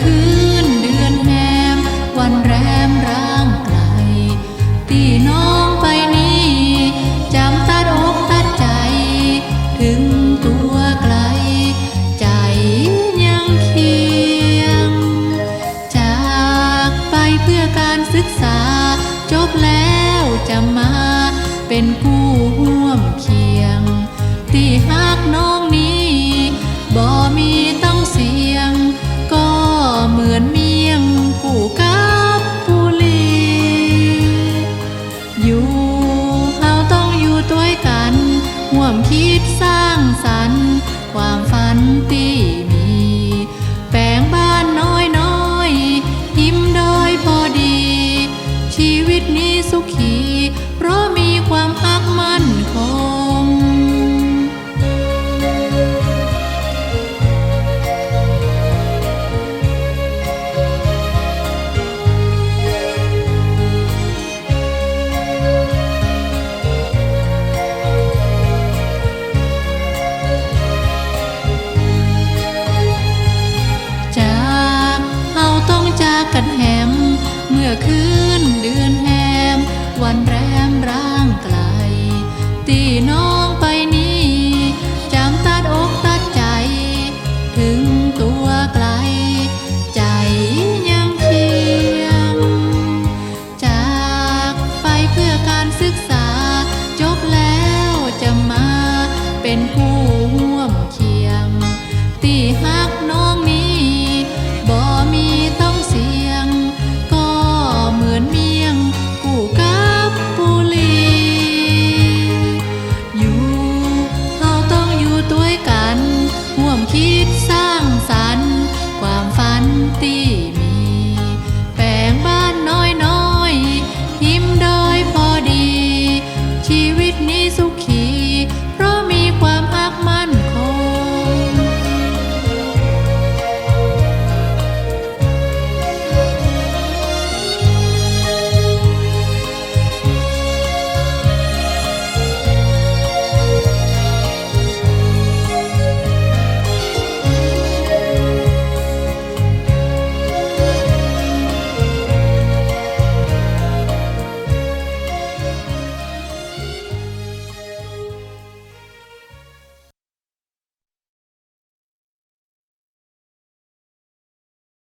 คืนเดือนแหมวันแรมร่างไกลตีน้องไปนี้จำตัดอกตัดใจ ถึงตัวไกล ใจยังเคียง จากไปเพื่อการศึกษา จบแล้วจะมาเป็นกู้ห่วมเคียง ตีหักน้อง เฮาต้องอยู่ด้วยกันห่วมคิดสร้างสรรค์ น้องไปนี้จำตัดอกตัดใจ ถึงตัวไกล ใจยังเคียง จากไปเพื่อการศึกษา จบแล้วจะมาเป็นผู้